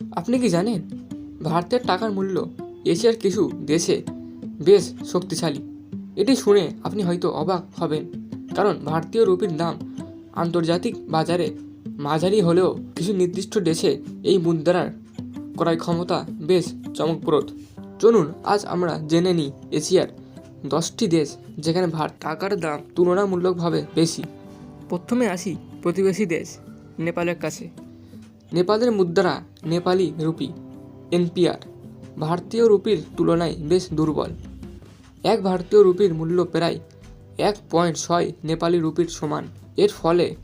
আপনি কি জানেন? ভারতের টাকার মূল্য এশিয়ার কিছু দেশে বেশ শক্তিশালী। এটি শুনে আপনি হয়তো অবাক হবেন, কারণ ভারতীয় রুপির দাম আন্তর্জাতিক বাজারে মাঝারি হলেও কিছু নির্দিষ্ট দেশে এই মুদ্রার ক্রয় ক্ষমতা বেশ চমকপ্রদ। চলুন, আজ আমরা জেনে নিই এশিয়ার দশটি দেশ যেখানে ভার, টাকার দাম তুলনামূলকভাবে বেশি। প্রথমে আসি প্রতিবেশী দেশ, নেপালের কাছে। নেপালের মুদ্রা নেপালি রুপি এনপিআর। ভারতীয় রুপির তুলনায় বেশ দুর্বল। এক ভারতীয় রুপির মূল্য প্রায় এক পয়েন্ট ছয় নেপালি রুপির সমান। এর ফলে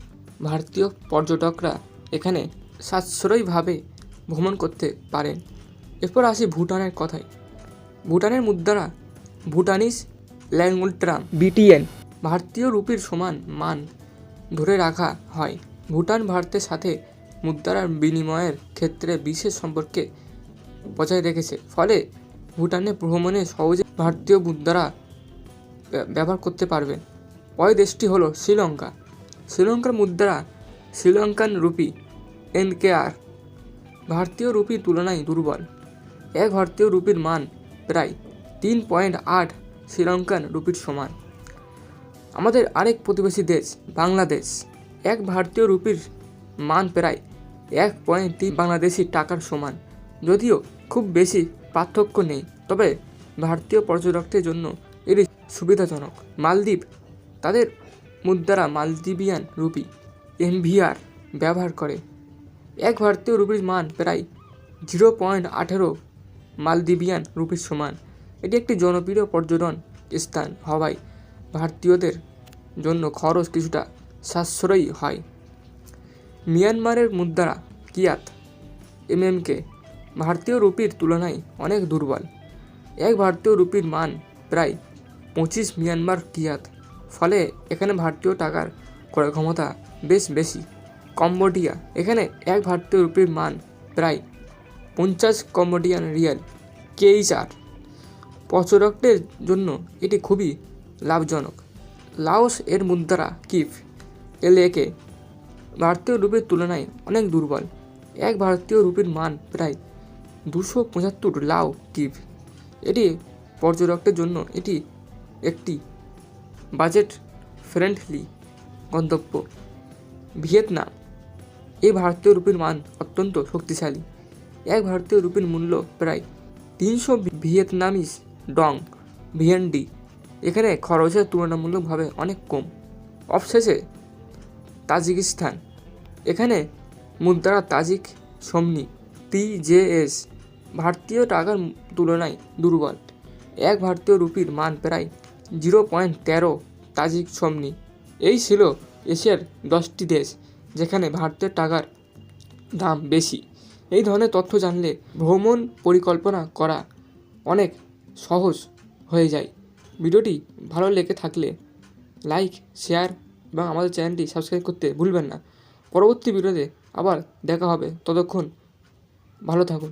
ভারতীয় পর্যটকরা এখানে সাশ্রয়ীভাবে ভ্রমণ করতে পারেন। এরপর আসি ভুটানের কথায়। ভুটানের মুদ্রা ভুটানিস ল্যাঙ্গুলট্রাম বিটিএন। ভারতীয় রুপির সমান মান ধরে রাখা হয়। ভুটান ভারতের সাথে মুদ্রার বিনিময়ের ক্ষেত্রে বিশেষ সম্পর্কে বজায় রেখেছে। ফলে ভুটানে ভ্রমণে সহজে ভারতীয় মুদ্রা ব্যবহার করতে পারবেন। পরের দেশটি হলো শ্রীলঙ্কা। শ্রীলঙ্কার মুদ্রা শ্রীলঙ্কান রুপি এনকেআর। ভারতীয় রুপির তুলনায় দুর্বল। এক ভারতীয় রুপির মান প্রায় তিন পয়েন্ট আট শ্রীলঙ্কান রুপির সমান। আমাদের আরেক প্রতিবেশী দেশ, বাংলাদেশ। এক ভারতীয় রুপির মান প্রায় এক পয়েন্ট তিন বাংলাদেশি টাকার সমান। যদিও খুব বেশি পার্থক্য নেই, তবে ভারতীয় পর্যটকদের জন্য এটি সুবিধাজনক। মালদ্বীপ, তাদের মুদ্রা মালদ্বীপিয়ান রুপি এমভিআর ব্যবহার করে। এক ভারতীয় রুপির মান প্রায় জিরো পয়েন্ট আঠেরো মালদ্বীপিয়ান রুপির সমান। এটি একটি জনপ্রিয় পর্যটন স্থান হওয়ায় ভারতীয়দের জন্য খরচ কিছুটা সাশ্রয়ী হয়। মিয়ানমারের মুদ্রা কিয়াত, এমএমকে, ভারতীয় রুপির তুলনায় অনেক দুর্বল। এক ভারতীয় রুপির মান প্রায় পঁচিশ মিয়ানমার কিয়াত, ফলে এখানে ভারতীয় টাকার ক্রয় ক্ষমতা বেশ বেশি। কম্বোডিয়া, এখানে এক ভারতীয় রুপির মান প্রায় পঞ্চাশ কম্বোডিয়ান রিয়াল। কেইচার পর্যটকদের জন্য এটি খুবই লাভজনক। লাওস এর মুদ্রা কিফ এলএকে ভারতীয় রুপির তুলনায় অনেক দুর্বল। এক ভারতীয় রুপির মান প্রায় দুশো পঁচাত্তর লাও কিভ এটি পর্যটকদের জন্য এটি একটি বাজেট ফ্রেন্ডলি গন্তব্য। ভিয়েতনাম এই ভারতীয় রুপির মান অত্যন্ত শক্তিশালী। এক ভারতীয় রুপির মূল্য প্রায় তিনশো ভিয়েতনামিস ডং ভিএনডি এখানে খরচের তুলনামূলকভাবে অনেক কম। অবশেষে তাজিকিস্তান। এখানে মুদ্রা তাজিক সমনি টিজেএস ভারতীয় টাকার তুলনায় দুর্বল। এক ভারতীয় রুপির মান প্রায় জিরো পয়েন্ট তেরো তাজিক সমনি এই ছিল এশিয়ার দশটি দেশ যেখানে ভারতের টাকার দাম বেশি। এই ধরনের তথ্য জানলে ভ্রমণ পরিকল্পনা করা অনেক সহজ হয়ে যায়। ভিডিওটি ভালো লেগে থাকলে লাইক, শেয়ার এবং আমাদের চ্যানেলটি সাবস্ক্রাইব করতে ভুলবেন না। পরবর্তী ভিডিওতে আবার দেখা হবে। ততক্ষণ ভালো থাকুন।